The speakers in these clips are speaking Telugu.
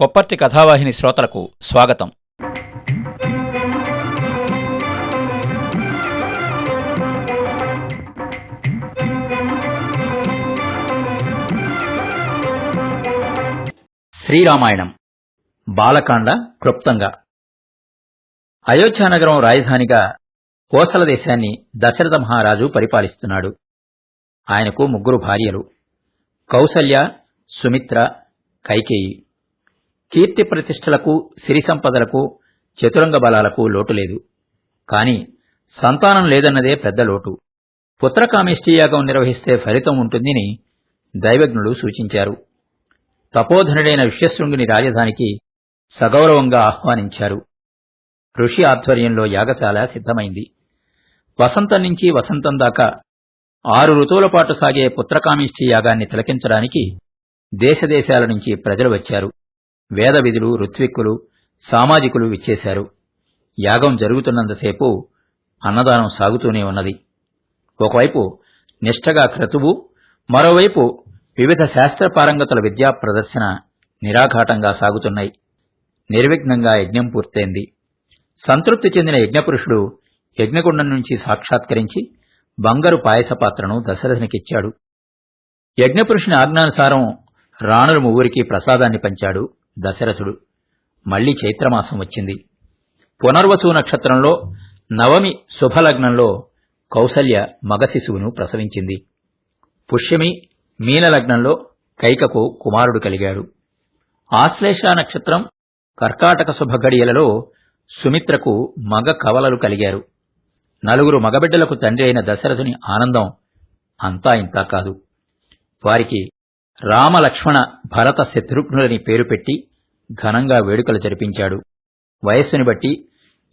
కొప్పర్తి కథావాహిని శ్రోతలకు స్వాగతం. శ్రీరామాయణం. బాలకాండ క్లుప్తంగా. అయోధ్యానగరం రాజధానిగా కోసల దేశాన్ని దశరథ మహారాజు పరిపాలిస్తున్నాడు. ఆయనకు ముగ్గురు భార్యలు. కౌసల్య సుమిత్ర కైకేయి. కీర్తి ప్రతిష్టలకు సిరి సంపదలకు చతురంగ బలాలకు లోటు లేదు. కాని సంతానం లేదన్నదే పెద్ద లోటు. పుత్రకామేష్టి యాగం నిర్వహిస్తే ఫలితం ఉంటుందని దైవజ్ఞులు సూచించారు. తపోధనుడైన విశ్వశృంగుని రాజధానికి సగౌరవంగా ఆహ్వానించారు. ఋషి ఆధ్వర్యంలో యాగశాల సిద్ధమైంది. వసంతం నుంచి వసంతం దాకా ఆరు ఋతువుల పాటు సాగే పుత్రకామేష్టి యాగాన్ని తిలకించడానికి దేశదేశాల నుంచి ప్రజలు వచ్చారు. వేదవిధులు ఋత్విక్కులు సామాజికులు విచ్చేశారు. యాగం జరుగుతున్నంతసేపు అన్నదానం సాగుతూనే ఉన్నది. ఒకవైపు నిష్టగా క్రతువు మరోవైపు వివిధ శాస్త్ర పారంగతుల విద్యా ప్రదర్శన నిరాఘాటంగా సాగుతున్నాయి. నిర్విఘ్నంగా యజ్ఞం పూర్తయింది. సంతృప్తి చెందిన యజ్ఞపురుషుడు యజ్ఞకుండం నుంచి సాక్షాత్కరించి బంగారు పాయస పాత్రను దశరథునికిచ్చాడు. యజ్ఞపురుషుని ఆజ్ఞానుసారం రాణుల ముగ్గురికి ప్రసాదాన్ని పంచాడు. దశరథుడు. మళ్ళీ చైత్రమాసం వచ్చింది. పునర్వసు నక్షత్రంలో నవమి శుభలగ్నంలో కౌసల్య మగ శిశువును ప్రసవించింది. పుష్యమి మీనలగ్నంలో కైకకు కుమారుడు కలిగాడు. ఆశ్లేష నక్షత్రం కర్కాటక శుభగడియలలో సుమిత్రకు మగ కవలలు కలిగారు. నలుగురు మగబిడ్డలకు తండ్రి అయిన దశరథుని ఆనందం అంతా ఇంతా కాదు. వారికి రామలక్ష్మణ భరత శత్రుఘ్నులని పేరు పెట్టి ఘనంగా వేడుకలు జరిపించాడు. వయస్సుని బట్టి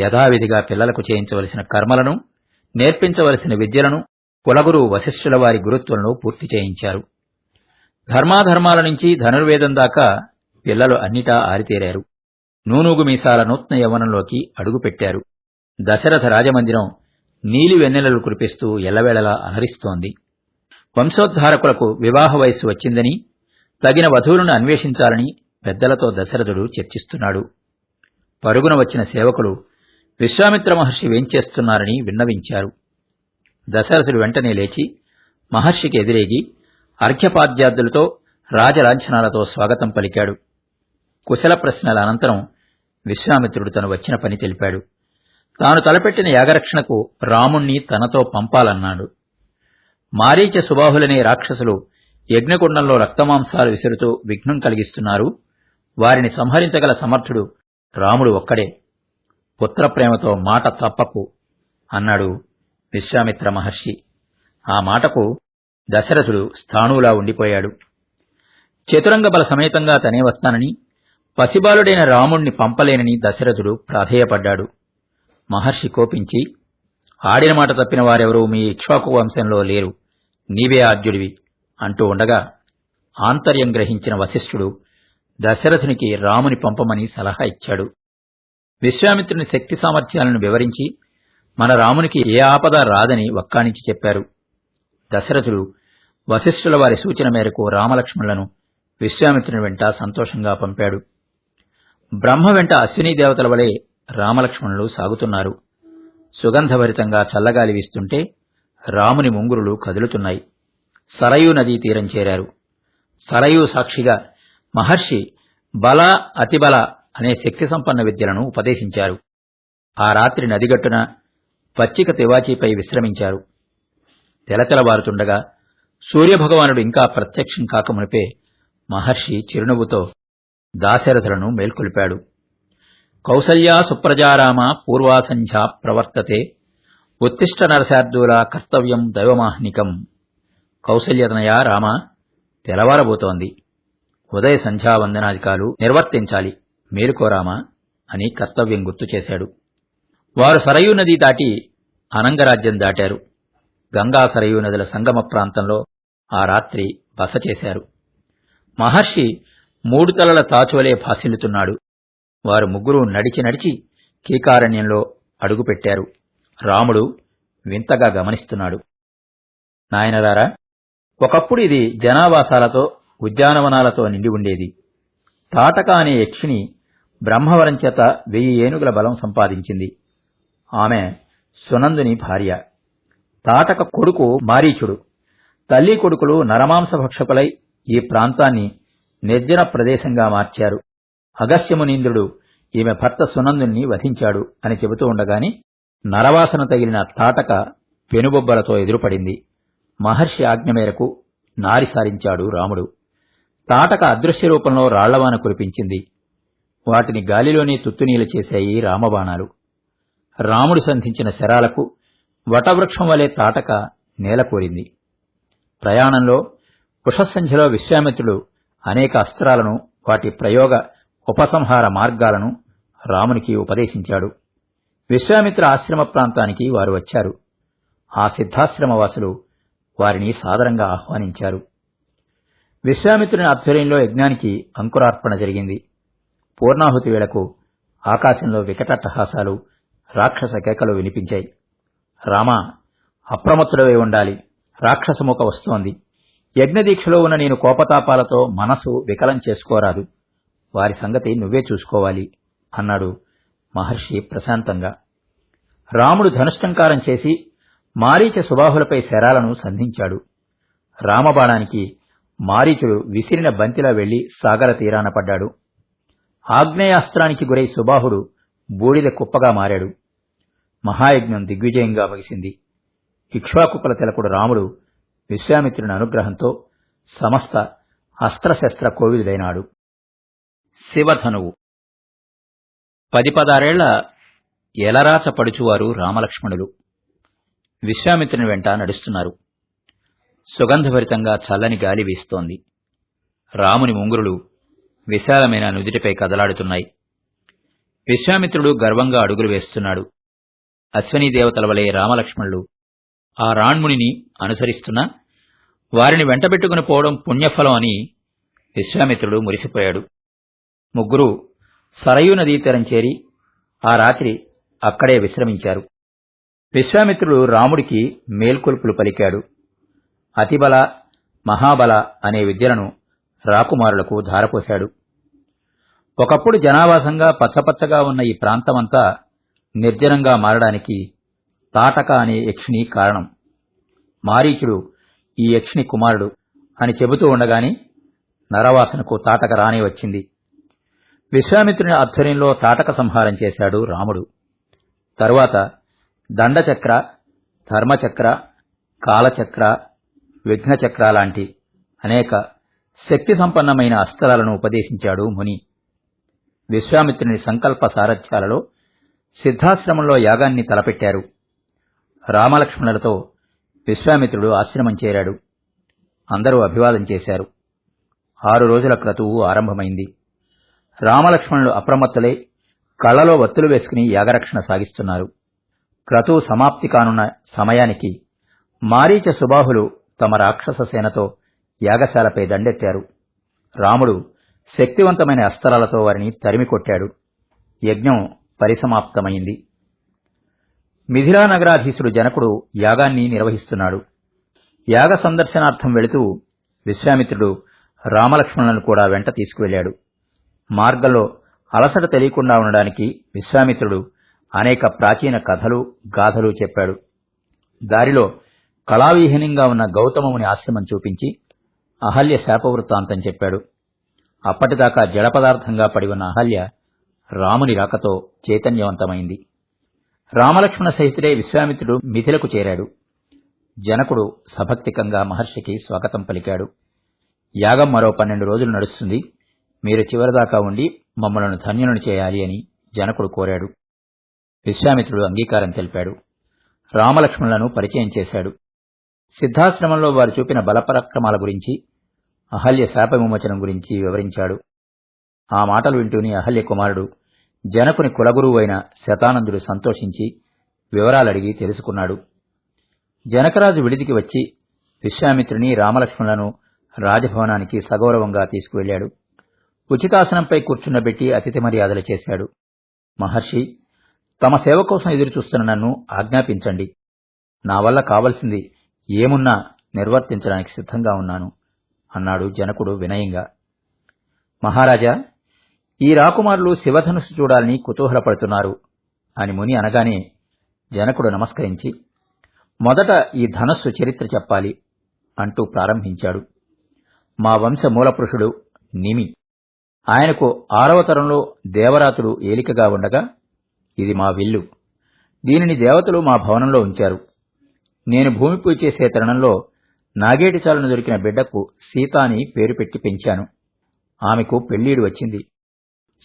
యథావిధిగా పిల్లలకు చేయించవలసిన కర్మలను నేర్పించవలసిన విద్యలను కులగురు వశిష్ఠుల వారి గురుత్వంలో పూర్తి చేయించారు. ధర్మాధర్మాల నుంచి ధనుర్వేదం దాకా పిల్లలు అన్నిటా ఆరితేరారు. నూనూగు మీసాల నూత్న యవనంలోకి అడుగుపెట్టారు దశరథ రాజమందిరం నీలి వెన్నెలలు కురిపిస్తూ ఎల్లవేళలా అలరిస్తోంది. వంశోద్ధారకులకు వివాహ వయస్సు వచ్చిందని తగిన వధువులను అన్వేషించాలని పెద్దలతో దశరథుడు చర్చిస్తున్నాడు. పరుగున వచ్చిన సేవకులు విశ్వామిత్ర మహర్షి వేంచేస్తున్నారని విన్నవించారు. దశరథుడు వెంటనే లేచి మహర్షికి ఎదిరేగి అర్ఘ్యపాద్యాదులతో రాజలాంఛనాలతో స్వాగతం పలికాడు. కుశల ప్రశ్నల అనంతరం విశ్వామిత్రుడు తను వచ్చిన పని తెలిపాడు. తాను తలపెట్టిన యాగరక్షణకు రాముణ్ణి తనతో పంపాలన్నాడు. మారీచ సుబాహులనే రాక్షసులు యజ్ఞకుండంలో రక్తమాంసాలు విసురుతూ విఘ్నం కలిగిస్తున్నారు. వారిని సంహరించగల సమర్థుడు రాముడు ఒక్కడే. పుత్రప్రేమతో మాట తప్పకు అన్నాడు విశ్వామిత్ర మహర్షి. ఆ మాటకు దశరథుడు స్థాణువులా ఉండిపోయాడు. చతురంగ బల సమేతంగా తనే వస్తానని పసిబాలుడైన రాముణ్ణి పంపలేనని దశరథుడు ప్రాధేయపడ్డాడు. మహర్షి కోపించి ఆడిన మాట తప్పిన వారెవరూ మీ ఇక్ష్వాకు వంశంలో లేరు. నీవే ఆద్యుడివి అంటూ ఉండగా ఆంతర్యం గ్రహించిన వశిష్ఠుడు దశరథునికి రాముని పంపమని సలహా ఇచ్చాడు. విశ్వామిత్రుని శక్తి సామర్థ్యాలను వివరించి మన రామునికి ఏ ఆపద రాదని వక్కానించి చెప్పారు. దశరథుడు వశిష్ఠుల వారి సూచన మేరకు రామలక్ష్మణులను విశ్వామిత్రుని వెంట సంతోషంగా పంపాడు. బ్రహ్మ వెంట అశ్వినీ దేవతల వలె రామలక్ష్మణులు సాగుతున్నారు. సుగంధభరితంగా చల్లగాలి వీస్తుంటే రాముని ముంగురులు కదులుతున్నాయి. సరయూ నదీ తీరం చేరారు. సరయూ సాక్షిగా మహర్షి బల అతిబల అనే శక్తి సంపన్న విద్యలను ఉపదేశించారు. ఆ రాత్రి నదిగట్టున పచ్చిక తివాచీపై విశ్రమించారు. తెలతెలవారుతుండగా సూర్యభగవానుడు ఇంకా ప్రత్యక్షం కాకమునిపే మహర్షి చిరునవ్వుతో దాశరథులను మేల్కొలిపాడు. కౌసల్యా సుప్రజారామ పూర్వాసంధ్యా ప్రవర్తతే ఉత్తిష్ట నరశార్దూల కర్తవ్యం దైవమాహ్నికం. కౌసల్యతనయా రామ తెలవారబోతోంది ఉదయ సంధ్యావందనాధికాలు నిర్వర్తించాలి. మేలుకోరామ అని కర్తవ్యం గుర్తు చేశాడు. వారు సరయూ నది దాటి అనంగరాజ్యం దాటారు. గంగా సరయూ నదుల సంగమ ప్రాంతంలో ఆ రాత్రి బస చేశారు. మహర్షి మూడు తలల తాచువలే భాసిల్లుతున్నాడు. వారు ముగ్గురు నడిచి నడిచి కీకారణ్యంలో అడుగుపెట్టారు. రాముడు వింతగా గమనిస్తున్నాడు. నాయనదారా ఒకప్పుడు ఇది జనావాసాలతో ఉద్యానవనాలతో నిండి ఉండేది. తాటక అనే యక్షిని బ్రహ్మవరం చేత వెయ్యి ఏనుగుల బలం సంపాదించింది. ఆమె సునందుని భార్య. తాటక కొడుకు మారీచుడు. తల్లి కొడుకులు నరమాంస భక్షకులై ఈ ప్రాంతాన్ని నిర్జన ప్రదేశంగా మార్చారు. అగస్యమునీంద్రుడు ఈమె భర్త సునందుని వధించాడు అని చెబుతూ ఉండగాని నరవాసన తగిలిన తాటక పెనుబొబ్బలతో ఎదురుపడింది. మహర్షి ఆజ్ఞ మేరకు నారి సారించాడు రాముడు. తాటక అదృశ్య రూపంలో రాళ్ళవాన కురిపించింది. వాటిని గాలిలోనే తుత్తునీలు చేశాయి రామబాణాలు. రాముడు సంధించిన శరాలకు వటవృక్షం వలె తాటక నేలకూరింది ప్రయాణంలో కుషసంధ్యలో విశ్వామిత్రుడు అనేక అస్త్రాలను వాటి ప్రయోగ ఉపసంహార మార్గాలను రామునికి ఉపదేశించాడు. విశ్వామిత్ర ఆశ్రమ ప్రాంతానికి వారు వచ్చారు. ఆ సిద్ధాశ్రమవాసులు వారిని సాదరంగా ఆహ్వానించారు. విశ్వామిత్రుని ఆధ్వర్యంలో యజ్ఞానికి అంకురార్పణ జరిగింది. పూర్ణాహుతి వేళకు ఆకాశంలో వికటట్టహాసాలు రాక్షస కేకలు వినిపించాయి. రామ అప్రమత్తుడవై ఉండాలి. రాక్షసముఖ వస్తోంది. యజ్ఞదీక్షలో ఉన్న నేను కోపతాపాలతో మనసు వికలం చేసుకోరాదు. వారి సంగతి నువ్వే చూసుకోవాలి అన్నాడు మహర్షి ప్రశాంతంగా. రాముడు ధనుష్టంకారం చేసి మారీచ సుబాహులపై శరాలను సంధించాడు. రామబాణానికి మారీచుడు విసిరిన బంతిలా వెళ్ళి సాగర తీరాన పడ్డాడు. ఆగ్నేయాస్త్రానికి గురై సుబాహుడు బూడిద కుప్పగా మారాడు. మహాయజ్ఞం దిగ్విజయంగా ముగిసింది. ఇక్ష్వాకుకుల తిలకుడు రాముడు విశ్వామిత్రుని అనుగ్రహంతో సమస్త అస్త్రశస్త్ర కోవిదుడైనాడు శివధనువు. పది పదారేళ్ళ ఎలరాచపడుచువారు రామలక్ష్మణులు. విశ్వామిత్రుని వెంట నడుస్తున్నారు. సుగంధభరితంగా చల్లని గాలి వీస్తోంది. రాముని ముంగురులు విశాలమైన నుదిటిపై కదలాడుతున్నాయి. విశ్వామిత్రుడు గర్వంగా అడుగులు వేస్తున్నాడు. అశ్వనీ దేవతల వలె రామలక్ష్మణులు ఆ రాణ్మునిని అనుసరిస్తున్నా వారిని వెంటబెట్టుకుని పోవడం పుణ్యఫలం అని విశ్వామిత్రుడు మురిసిపోయాడు. ముగ్గురు సరయూ నదీ తీరం చేరి ఆ రాత్రి అక్కడే విశ్రమించారు. విశ్వామిత్రుడు రాముడికి మేల్కొల్పులు పలికాడు. అతిబల మహాబల అనే విద్యలను రాకుమారులకు ధారపోశాడు. ఒకప్పుడు జనావాసంగా పచ్చపచ్చగా ఉన్న ఈ ప్రాంతమంతా నిర్జనంగా మారడానికి తాటక అనే యక్షిని కారణం. మారీచుడు ఈ యక్షిణి కుమారుడు అని చెబుతూ ఉండగాని నరవాసనకు తాటక రానే వచ్చింది. విశ్వామిత్రుని ఆధ్వర్యంలో తాటక సంహారం చేశాడు రాముడు. తరువాత దండచక్ర ధర్మచక్ర కాలచక్ర విఘ్నచక్ర లాంటి అనేక శక్తి సంపన్నమైన అస్త్రాలను ఉపదేశించాడు ముని. విశ్వామిత్రుని సంకల్ప సారథ్యాలలో సిద్ధాశ్రమంలో యాగాన్ని తలపెట్టారు. రామలక్ష్మణులతో విశ్వామిత్రుడు ఆశ్రమం చేరాడు. అందరూ అభివాదం చేశారు. ఆరు రోజుల క్రతువు ఆరంభమైంది. రామలక్ష్మణులు అప్రమత్తులై కళ్ళలో వత్తులు వేసుకుని యాగరక్షణ సాగిస్తున్నారు. క్రతువు సమాప్తి కానున్న సమయానికి మారీచ సుబాహులు తమ రాక్షస సేనతో యాగశాలపై దండెత్తారు. రాముడు శక్తివంతమైన అస్త్రాలతో వారిని తరిమి కొట్టాడు. యజ్ఞం పరిసమాప్తమైంది. మిథిలా నగరాధీశుడు జనకుడు యాగాన్ని నిర్వహిస్తున్నాడు. యాగ సందర్శనార్థం వెళుతూ విశ్వామిత్రుడు రామలక్ష్మణులను కూడా వెంట తీసుకువెళ్ళాడు మార్గంలో అలసట తెలియకుండా ఉండడానికి విశ్వామిత్రుడు అనేక ప్రాచీన కథలు గాథలు చెప్పాడు. దారిలో కళావిహీనంగా ఉన్న గౌతమముని ఆశ్రమం చూపించి అహల్య శాపవృత్తాంతం చెప్పాడు. అప్పటిదాకా జడపదార్థంగా పడి ఉన్న అహల్య రాముని రాకతో చైతన్యవంతమైంది. రామలక్ష్మణ సహితుడే విశ్వామిత్రుడు మిథిలకు చేరాడు. జనకుడు సభక్తికంగా మహర్షికి స్వాగతం పలికాడు. యాగం మరో పన్నెండు రోజులు నడుస్తుంది. మీరు చివరిదాకా ఉండి మమ్మలను ధన్యులను చేయాలి అని జనకుడు కోరాడు. విశ్వామిత్రుడు అంగీకారం తెలిపాడు. రామలక్ష్మణులను పరిచయం చేశాడు. సిద్ధాశ్రమంలో వారు చూపిన బలపరాక్రమాల గురించి అహల్య శాప విమోచనం గురించి వివరించాడు. ఆ మాటలు వింటూని అహల్య కుమారుడు జనకుని కులగురువు అయిన శతానందుడు సంతోషించి వివరాలడిగి తెలుసుకున్నాడు. జనకరాజు విడిదికి వచ్చి విశ్వామిత్రుని రామలక్ష్మణులను రాజభవనానికి సగౌరవంగా తీసుకువెళ్ళాడు ఉచితాసనంపై కూర్చున్నబెట్టి అతిథి మర్యాదలు చేశాడు. మహర్షి తమ సేవ కోసం ఎదురుచూస్తున్న నన్ను ఆజ్ఞాపించండి. నా వల్ల కావలసింది ఏమున్నా నిర్వర్తించడానికి సిద్ధంగా ఉన్నాను అన్నాడు జనకుడు వినయంగా. మహారాజా ఈ రాకుమారులు శివధనుస్సు చూడాలని కుతూహలపడుతున్నారు అని ముని అనగానే జనకుడు నమస్కరించి మొదట ఈ ధనస్సు చరిత్ర చెప్పాలి అంటూ ప్రారంభించాడు. మా వంశ మూలపురుషుడు నిమి. ఆయనకు ఆరవ తరంలో దేవరాతుడు ఏలికగా ఉండగా ఇది మా విల్లు. దీనిని దేవతలు మా భవనంలో ఉంచారు. నేను భూమి పూజ చేసే తరుణంలో నాగేటిచాలను దొరికిన బిడ్డకు సీత అని పేరు పెట్టి పెంచాను. ఆమెకు పెళ్ళీడు వచ్చింది.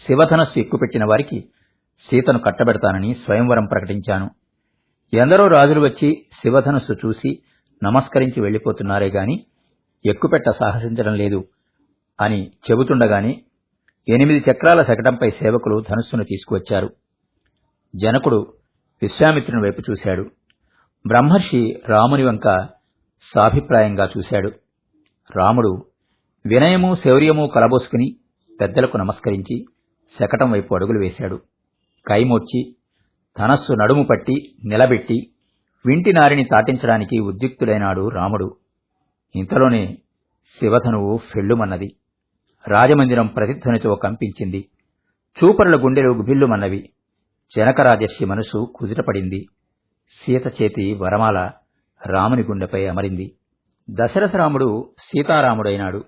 శివధనస్సు ఎక్కుపెట్టిన వారికి సీతను కట్టబెడతానని స్వయంవరం ప్రకటించాను. ఎందరో రాజులు వచ్చి శివధనస్సు చూసి నమస్కరించి వెళ్ళిపోతున్నారే గాని ఎక్కుపెట్ట సాహసించడం లేదు అని చెబుతుండగానే ఎనిమిది చక్రాల శకటంపై సేవకులు ధనుస్సును తీసుకువచ్చారు. జనకుడు విశ్వామిత్రుని వైపు చూశాడు. బ్రహ్మర్షి రాముని వంక సాభిప్రాయంగా చూశాడు. రాముడు వినయము శౌర్యము కలబోసుకుని పెద్దలకు నమస్కరించి శకటం వైపు అడుగులు వేశాడు. కైమూర్చి ధనస్సు నడుము పట్టి నిలబెట్టి వింటి నారిని తాటించడానికి ఉద్యుక్తుడైనాడు రాముడు. ఇంతలోనే శివధనువు ఫెళ్ళుమన్నది. రాజమందిరం ప్రతిధ్వనితో కంపించింది. చూపరుల గుండెలు గుభిల్లుమన్నవి జనకరాజర్షి మనసు కుదుటపడింది. సీత చేతి వరమాల రాముని గుండెపై అమరింది. దశరథరాముడు సీతారాముడైనాడు.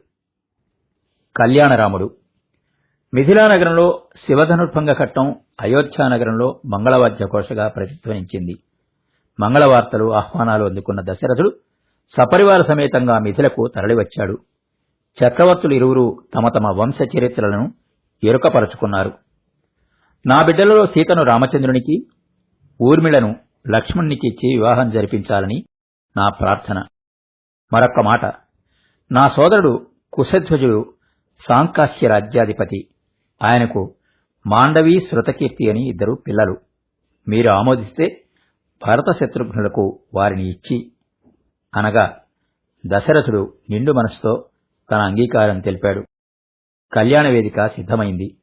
కళ్యాణరాముడు. మిథిలానగరంలో శివధనుర్భంగ కట్టం అయోధ్యానగరంలో మంగళవాద్య ఘోషగా ప్రతిధ్వనించింది. మంగళవార్తలు ఆహ్వానాలు అందుకున్న దశరథుడు సపరివార సమేతంగా మిథిలకు తరలివచ్చాడు. చక్రవర్తులు ఇరువురు తమ తమ వంశ చరిత్రలను ఎరుకపరుచుకున్నారు. నా బిడ్డలలో సీతను రామచంద్రునికి ఊర్మిళను లక్ష్మణ్నికి ఇచ్చి వివాహం జరిపించాలని నా ప్రార్థన. మరొక్క మాట. నా సోదరుడు కుశధ్వజుడు సాంకాశ్య రాజ్యాధిపతి. ఆయనకు మాండవి శృతకీర్తి అని ఇద్దరు పిల్లలు. మీరు ఆమోదిస్తే భరత శత్రుఘ్నులకు వారిని ఇచ్చి అనగా దశరథుడు నిండు మనసుతో తన అంగీకారం తెలిపాడు. కళ్యాణ వేదిక సిద్ధమైంది.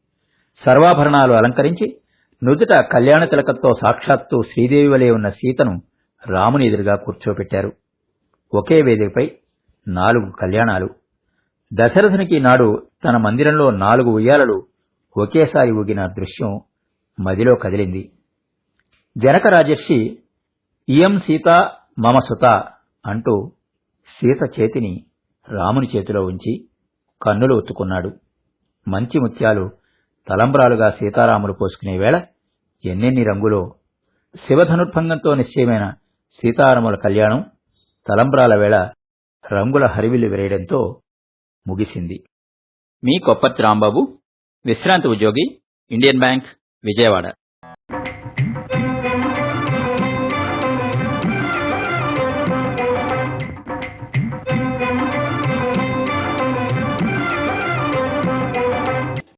సర్వాభరణాలు అలంకరించి నుదుట కళ్యాణ తిలకంతో సాక్షాత్తు శ్రీదేవి వలె ఉన్న సీతను రాముని ఎదురుగా కూర్చోపెట్టారు. ఒకే వేదికపై నాలుగు కళ్యాణాలు. దశరథునికి నాడు తన మందిరంలో నాలుగు ఉయ్యాలలు ఒకేసారి ఊగిన దృశ్యం మదిలో కదిలింది. జనక రాజర్షి ఇయం సీత మమ సుత అంటూ సీత చేతిని రాముని చేతిలో ఉంచి కన్నులు ఒత్తుకున్నాడు మంచి ముత్యాలు తలంబ్రాలుగా సీతారాములు పోసుకునే వేళ ఎన్నెన్ని రంగులో శివధనుర్భంగంతో నిశ్చయమైన సీతారాముల కళ్యాణం తలంబ్రాల వేళ రంగుల హరివిల్లు విరేయడంతో ముగిసింది. మీ కొప్పర్తి రాంబాబు విశ్రాంతి ఉద్యోగి ఇండియన్ బ్యాంక్ విజయవాడ.